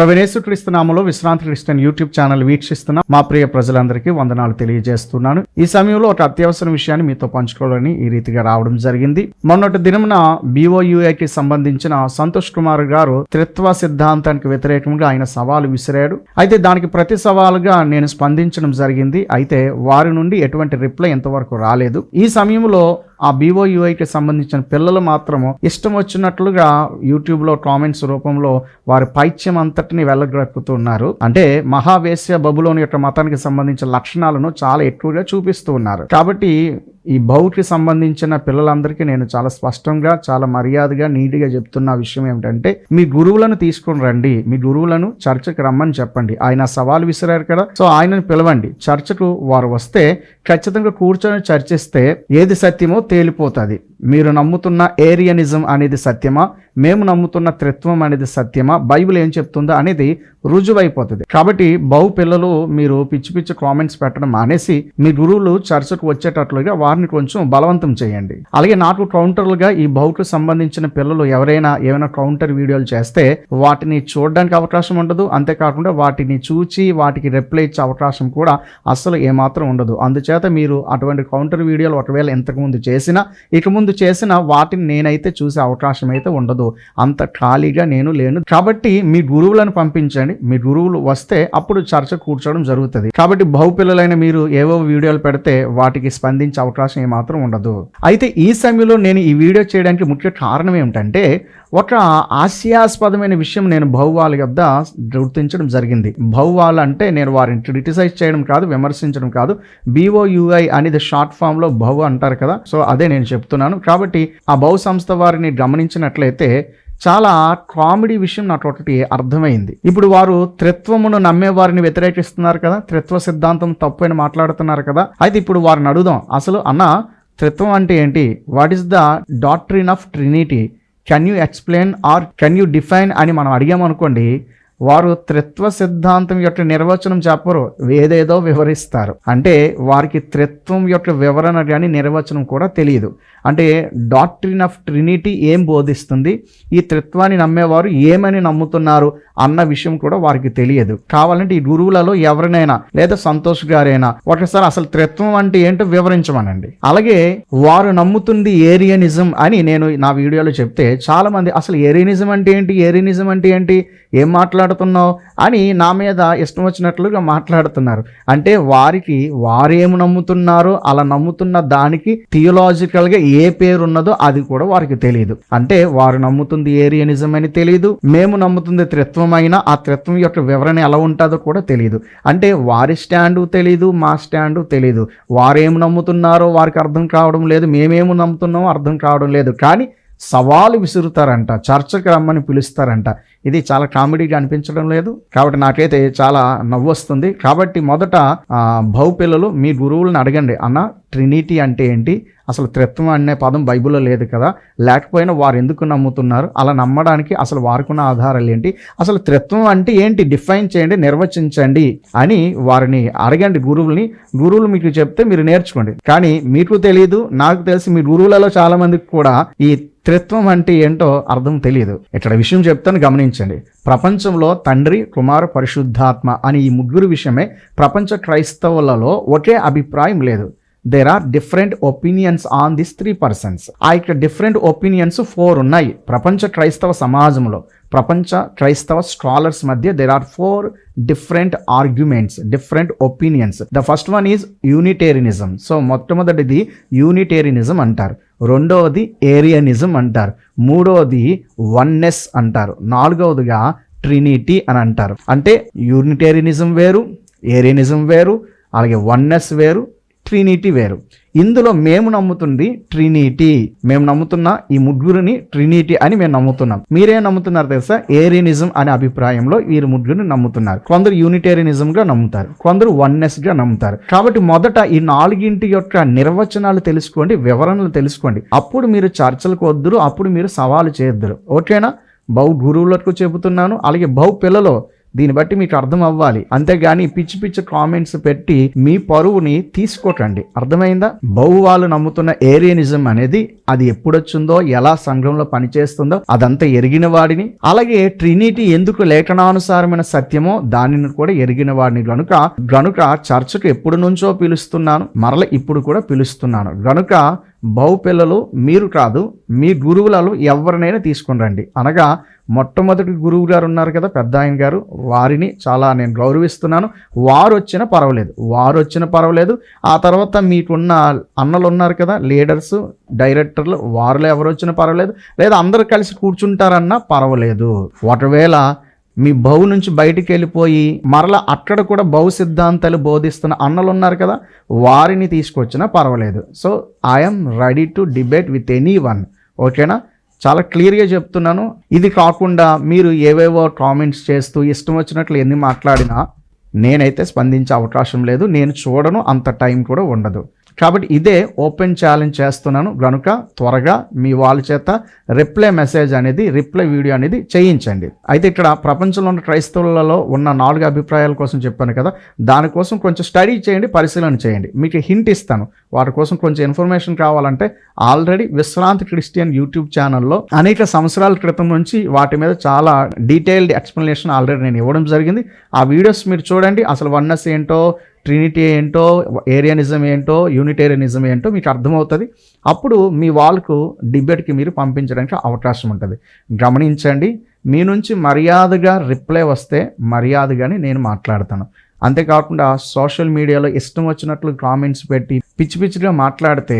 ప్రవేశక్రీస్తు నామలో విశ్రాంతి Christian YouTube channel వీక్షిస్తున్న మా ప్రియ ప్రజలందరికీ వందనాలు తెలియజేస్తున్నాను. ఈ సమయంలో ఒక అత్యవసర విషయాన్ని మీతో పంచుకోవాలని ఈ రీతిగా రావడం జరిగింది. మొన్నటి దినమున బీఓయుఐకి సంబంధించిన సంతోష్ కుమార్ గారు త్రిత్వ సిద్ధాంతానికి వ్యతిరేకంగా ఆయన సవాలు విసిరాడు. అయితే దానికి ప్రతి సవాలుగా నేను స్పందించడం జరిగింది. అయితే వారి నుండి ఎటువంటి రిప్లై ఇంతవరకు రాలేదు. ఈ సమయంలో ఆ బీఓయుఐకి సంబంధించిన పిల్లలు మాత్రము ఇష్టం వచ్చినట్లుగా యూట్యూబ్లో కామెంట్స్ రూపంలో వారి పైత్యం అంతటిని వెళ్ళగక్కుతున్నారు అంటే మహావేశ్య బబులోని యొక్క మతానికి సంబంధించిన లక్షణాలను చాలా ఎక్కువగా చూపిస్తూ ఉన్నారు. కాబట్టి ఈ బౌకి సంబంధించిన పిల్లలందరికీ నేను చాలా స్పష్టంగా చాలా మర్యాదగా నీట్గా చెప్తున్న విషయం ఏమిటంటే మీ గురువులను తీసుకొని రండి. మీ గురువులను చర్చకు రమ్మని చెప్పండి. ఆయన సవాల్ విసిరారు కదా సో ఆయనను పిలవండి. చర్చకు వారు వస్తే ఖచ్చితంగా కూర్చొని చర్చిస్తే ఏది సత్యమో తేలిపోతుంది. మీరు నమ్ముతున్న ఏరియనిజం అనేది సత్యమా? మేము నమ్ముతున్న త్రిత్వం అనేది సత్యమా? బైబిల్ ఏం చెప్తుందో అనేది రుజువైపోతుంది. కాబట్టి బహు పిల్లలు మీరు పిచ్చి పిచ్చి కామెంట్స్ పెట్టడం మానేసి మీ గురువులు చర్చకు వచ్చేటట్లుగా వారిని కొంచెం బలవంతం చేయండి. అలాగే నాకు కౌంటర్లుగా ఈ బహుకు సంబంధించిన పిల్లలు ఎవరైనా ఏమైనా కౌంటర్ వీడియోలు చేస్తే వాటిని చూడడానికి అవకాశం ఉండదు. అంతేకాకుండా వాటిని చూచి వాటికి రిప్లై ఇచ్చే అవకాశం కూడా అస్సలు ఏమాత్రం ఉండదు. అందుచేత మీరు అటువంటి కౌంటర్ వీడియోలు ఒకవేళ ఇంతకుముందు చేసినా ఇక ముందు చేసిన వాటిని నేనైతే చూసే అవకాశం అయితే ఉండదు. అంత ఖాళీగా నేను లేను. కాబట్టి మీ గురువులను పంపించండి. మీ గురువులు వస్తే అప్పుడు చర్చ కూర్చోవడం జరుగుతుంది. కాబట్టి బహుపిల్లలైన మీరు ఏవో వీడియోలు పెడితే వాటికి స్పందించే అవకాశం ఏమాత్రం ఉండదు. అయితే ఈ సమయంలో నేను ఈ వీడియో చేయడానికి ముఖ్య కారణం ఏమిటంటే ఒక హాస్యాస్పదమైన విషయం నేను భౌవాల వద్ద గుర్తించడం జరిగింది. భౌవాల్ అంటే నేను వారిని క్రిటిసైజ్ చేయడం కాదు విమర్శించడం కాదు. బీఓయుఐ అనేది షార్ట్ ఫామ్లో బహు అంటారు కదా. సో అదే నేను చెప్తున్నాను. కాబట్టి ఆ బహు సంస్థ వారిని గమనించినట్లయితే చాలా కామెడీ విషయం నాకు ఒకటి అర్థమైంది. ఇప్పుడు వారు త్రిత్వమును నమ్మే వారిని వ్యతిరేకిస్తున్నారు కదా త్రిత్వ సిద్ధాంతం తప్పు అని మాట్లాడుతున్నారు కదా అయితే ఇప్పుడు వారిని అడుగుదాం. అసలు అన్న త్రిత్వం అంటే ఏంటి? What is the doctrine of Trinity can you explain or can you define అని మనం అడిగామనుకోండి వారు త్రిత్వ సిద్ధాంతం యొక్క నిర్వచనం చెప్పరు ఏదేదో వివరిస్తారు. అంటే వారికి త్రిత్వం యొక్క వివరణ కానీ నిర్వచనం కూడా తెలియదు. అంటే డాక్ట్రిన్ ఆఫ్ ట్రినిటీ ఏం బోధిస్తుంది? ఈ త్రిత్వాన్ని నమ్మేవారు ఏమని నమ్ముతున్నారు అన్న విషయం కూడా వారికి తెలియదు. కావాలంటే ఈ గురువులలో ఎవరినైనా లేదా సంతోష్ గారైనా ఒకసారి అసలు త్రిత్వం అంటే ఏంటో వివరించమనండి. అలాగే వారు నమ్ముతుంది ఏరియనిజం అని నేను నా వీడియోలో చెప్తే చాలా మంది అసలు ఏరియనిజం అంటే ఏంటి? ఏరియనిజం అంటే ఏంటి? ఏం మాట్లాడుతున్నావు అని నా మీద ఇష్టం వచ్చినట్లుగా మాట్లాడుతున్నారు. అంటే వారికి వారేమి నమ్ముతున్నారో అలా నమ్ముతున్న దానికి థియోలాజికల్గా ఏ పేరు ఉన్నదో అది కూడా వారికి తెలియదు అంటే వారు నమ్ముతుంది ఏరియనిజం అని తెలియదు మేము నమ్ముతుంది త్రిత్వం అయినా ఆ త్రిత్వం యొక్క వివరణ ఎలా ఉంటుందో కూడా తెలియదు అంటే వారి స్టాండు తెలియదు మా స్టాండు తెలియదు వారేం నమ్ముతున్నారో వారికి అర్థం కావడం లేదు మేమేమి నమ్ముతున్నామో అర్థం కావడం లేదు. కానీ సవాలు విసురుతారంట చర్చకు రమ్మని పిలుస్తారంట. ఇది చాలా కామెడీగా అనిపించడం లేదు. కాబట్టి నాకైతే చాలా నవ్వు వస్తుంది కాబట్టి మొదట బహు పిల్లలు మీ గురువులను అడగండి. అన్న ట్రినిటీ అంటే ఏంటి? అసలు త్రిత్వం అనే పదం బైబిల్లో లేదు కదా. లేకపోయినా వారు ఎందుకు నమ్ముతున్నారు? అలా నమ్మడానికి అసలు వారుకున్న ఆధారాలు ఏంటి? అసలు త్రిత్వం అంటే ఏంటి? డిఫైన్ చేయండి నిర్వచించండి అని వారిని అడగండి గురువుల్ని. గురువులు మీకు చెప్తే మీరు నేర్చుకోండి. కానీ మీకు తెలియదు నాకు తెలిసి మీ గురువులలో చాలా మందికి కూడా ఈ త్రిత్వం అంటే ఏంటో అర్థం తెలియదు ఇక్కడ విషయం చెప్తాను గమనించండి. ప్రపంచంలో తండ్రి కుమార పరిశుద్ధాత్మ అని ఈ ముగ్గురు విషయమే ప్రపంచ క్రైస్తవులలో ఒకే అభిప్రాయం లేదు. There are different opinions on this three persons ఆ యొక్క డిఫరెంట్ ఒపీనియన్స్ ఫోర్ ఉన్నాయి. ప్రపంచ క్రైస్తవ సమాజంలో ప్రపంచ క్రైస్తవ స్కాలర్స్ మధ్య there are four different arguments different opinions the first one is Unitarianism so మొట్టమొదటిది యూనిటేరియనిజం అంటారు. రెండవది ఏరియనిజం అంటారు. మూడవది వన్నెస్ అంటారు. నాలుగవదిగా ట్రినిటీ అని అంటారు. అంటే యూనిటేరియనిజం వేరు ఏరియనిజం వేరు అలాగే వన్నెస్ వేరు ట్రినిటీ వేరు. ఇందులో మేము నమ్ముతుంది ట్రినిటీ మేము నమ్ముతున్న ఈ ముగ్గురిని ట్రినిటీ అని మేము నమ్ముతున్నాం. మీరేం నమ్ముతున్నారు తెలుసా? ఏరియనిజం అనే అభిప్రాయంలో వీరు ముగ్గురిని నమ్ముతున్నారు. కొందరు యూనిటేరియనిజం గా నమ్ముతారు. కొందరు వన్నెస్గా నమ్ముతారు. కాబట్టి మొదట ఈ నాలుగింటి యొక్క నిర్వచనాలు తెలుసుకోండి వివరణలు తెలుసుకోండి. అప్పుడు మీరు చర్చలకు వద్దురు అప్పుడు మీరు సవాలు చేయొద్దురు. ఓకేనా? బహు గురువులకు చెబుతున్నాను అలాగే బహు పిల్లలు దీన్ని బట్టి మీకు అర్థం అవ్వాలి. అంతేగాని పిచ్చి పిచ్చి కామెంట్స్ పెట్టి మీ పరువుని తీసుకోకండి. అర్థమైందా? బహు వాళ్ళు నమ్ముతున్న ఏరియనిజం అనేది అది ఎప్పుడొచ్చిందో ఎలా సంఘంలో పనిచేస్తుందో అదంతా ఎరిగిన వాడిని. అలాగే ట్రినిటీ ఎందుకు లేఖనానుసారమైన సత్యమో దానిని కూడా ఎరిగిన వాడిని గనుక గనుక చర్చకు ఎప్పుడు నుంచో పిలుస్తున్నాను మరల ఇప్పుడు కూడా పిలుస్తున్నాను. గనుక బహు పిల్లలు మీరు కాదు మీ గురువులలో ఎవరినైనా తీసుకుని రండి. అనగా మొట్టమొదటి గురువు గారు ఉన్నారు కదా పెద్ద ఆయన గారు. వారిని చాలా నేను గౌరవిస్తున్నాను. వారు వచ్చినా పర్వాలేదు. వారు వచ్చినా పర్వాలేదు. ఆ తర్వాత మీకున్న అన్నలు ఉన్నారు కదా లీడర్స్ డైరెక్టర్లు వారిలో ఎవరు వచ్చినా పర్వాలేదు. లేదా అందరు కలిసి కూర్చుంటారన్నా పర్వాలేదు. ఒకవేళ మీ బహు నుంచి బయటికి వెళ్ళిపోయి మరలా అక్కడ కూడా బహు సిద్ధాంతాలు బోధిస్తున్న అన్నలు ఉన్నారు కదా వారిని తీసుకొచ్చినా పర్వాలేదు. So I'm ready to debate with any one ఓకేనా? చాలా క్లియర్గా చెప్తున్నాను. ఇది కాకుండా మీరు ఏవేవో కామెంట్స్ చేస్తూ ఇష్టం వచ్చినట్లు ఎన్ని మాట్లాడినా నేనైతే స్పందించే అవకాశం లేదు. నేను చూడను అంత టైం కూడా ఉండదు. కాబట్టి ఇదే ఓపెన్ ఛాలెంజ్ చేస్తున్నాను. కనుక త్వరగా మీ వాళ్ళ చేత రిప్లై మెసేజ్ అనేది రిప్లై వీడియో అనేది చేయించండి. అయితే ఇక్కడ ప్రపంచంలో ఉన్న క్రైస్తవులలో ఉన్న నాలుగు అభిప్రాయాల కోసం చెప్పాను కదా. దానికోసం కొంచెం స్టడీ చేయండి పరిశీలన చేయండి. మీకు హింట్ ఇస్తాను. వాటి కోసం కొంచెం ఇన్ఫర్మేషన్ కావాలంటే ఆల్రెడీ విశ్రాంతి క్రిస్టియన్ యూట్యూబ్ ఛానల్లో అనేక సంవత్సరాల క్రితం నుంచి వాటి మీద చాలా డీటెయిల్డ్ ఎక్స్ప్లెనేషన్ ఆల్రెడీ నేను ఇవ్వడం జరిగింది. ఆ వీడియోస్ మీరు చూడండి. అసలు వన్నెస్ ఏంటో ట్రినిటీ ఏంటో ఏరియానిజం ఏంటో యూనిటేరియనిజం ఏంటో మీకు అర్థమవుతుంది. అప్పుడు మీ వాళ్ళకు డిబేట్కి మీరు పంపించడానికి అవకాశం ఉంటుంది. గమనించండి మీ నుంచి మర్యాదగా రిప్లై వస్తే మర్యాదగానే నేను మాట్లాడతాను. అంతేకాకుండా సోషల్ మీడియాలో ఇష్టం వచ్చినట్లు కామెంట్స్ పెట్టి పిచ్చి పిచ్చిగా మాట్లాడితే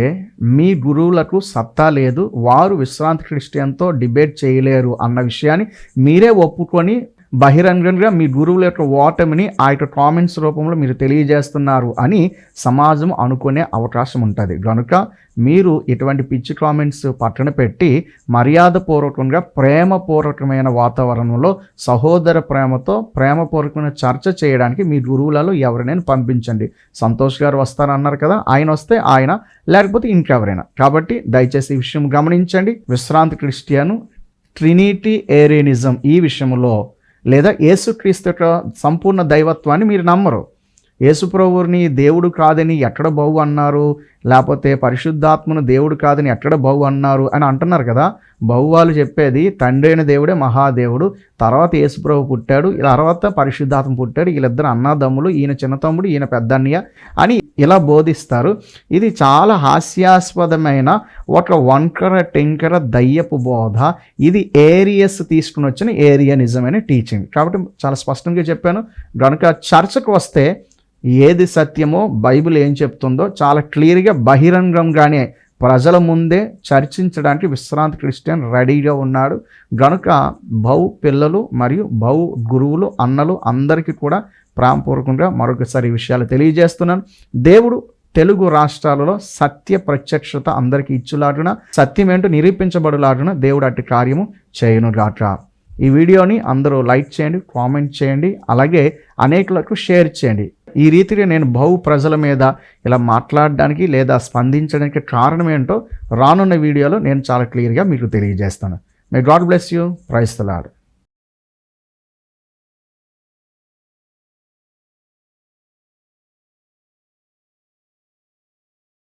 మీ గురువులకు సత్తా లేదు వారు విశ్రాంతి క్రిస్టియన్తో డిబేట్ చేయలేరు అన్న విషయాన్ని మీరే ఒప్పుకొని బహిరంగంగా మీ గురువుల యొక్క ఓటమిని ఆ యొక్క కామెంట్స్ రూపంలో మీరు తెలియజేస్తున్నారు అని సమాజం అనుకునే అవకాశం ఉంటుంది. కనుక మీరు ఇటువంటి పిచ్చి కామెంట్స్ పక్కన పెట్టి మర్యాదపూర్వకంగా ప్రేమపూర్వకమైన వాతావరణంలో సహోదర ప్రేమతో ప్రేమపూర్వకమైన చర్చ చేయడానికి మీ గురువులలో ఎవరినైనా పంపించండి. సంతోష్ గారు వస్తారన్నారు కదా ఆయన వస్తే ఆయన లేకపోతే ఇంకెవరైనా. కాబట్టి దయచేసి ఈ విషయం గమనించండి. విశ్రాంతి క్రిస్టియను ట్రినిటీ ఏరియనిజం ఈ విషయంలో లేదా యేసుక్రీస్తు యొక్క సంపూర్ణ దైవత్వాన్ని మీరు నమ్మరు. యేసుప్రభుని దేవుడు కాదని ఎక్కడ బహు అన్నారు? లేకపోతే పరిశుద్ధాత్మను దేవుడు కాదని ఎక్కడ బహు అన్నారు? అని అంటున్నారు కదా. బహువాలు చెప్పేది తండ్రి అయిన దేవుడే మహాదేవుడు తర్వాత యేసుప్రభు పుట్టాడు తర్వాత పరిశుద్ధాత్మ పుట్టాడు వీళ్ళిద్దరు అన్నదమ్ములు ఈయన చిన్న తమ్ముడు ఈయన పెద్దన్నయ్య అని ఇలా బోధిస్తారు. ఇది చాలా హాస్యాస్పదమైన ఒక వంకర టెంకర దయ్యపు బోధ. ఇది ఏరియస్ తీసుకుని వచ్చిన ఏరియా నిజమైన టీచింగ్. కాబట్టి చాలా స్పష్టంగా చెప్పాను. కనుక చర్చకు వస్తే ఏది సత్యమో బైబిల్ ఏం చెప్తుందో చాలా క్లియర్గా బహిరంగంగానే ప్రజల ముందే చర్చించడానికి విశ్రాంతి క్రిస్టియన్ రెడీగా ఉన్నాడు. గనుక బహు పిల్లలు మరియు బహు గురువులు అన్నలు అందరికీ కూడా ప్రాణపూర్వకంగా మరొకసారి విషయాలు తెలియజేస్తున్నాను. దేవుడు తెలుగు రాష్ట్రాలలో సత్య ప్రత్యక్షత అందరికీ ఇచ్చులాడున సత్యం ఏంటో నిరూపించబడులాడున దేవుడు అట్టి కార్యము చేయనుగాక. ఈ వీడియోని అందరూ లైక్ చేయండి కామెంట్ చేయండి అలాగే అనేకులకు షేర్ చేయండి. ఈ రీతిగా నేను బహు ప్రజల మీద ఇలా మాట్లాడడానికి లేదా స్పందించడానికి కారణం ఏంటో రానున్న వీడియోలో నేను చాలా క్లియర్గా మీకు తెలియజేస్తాను. May God bless you ప్రైస్తలాడు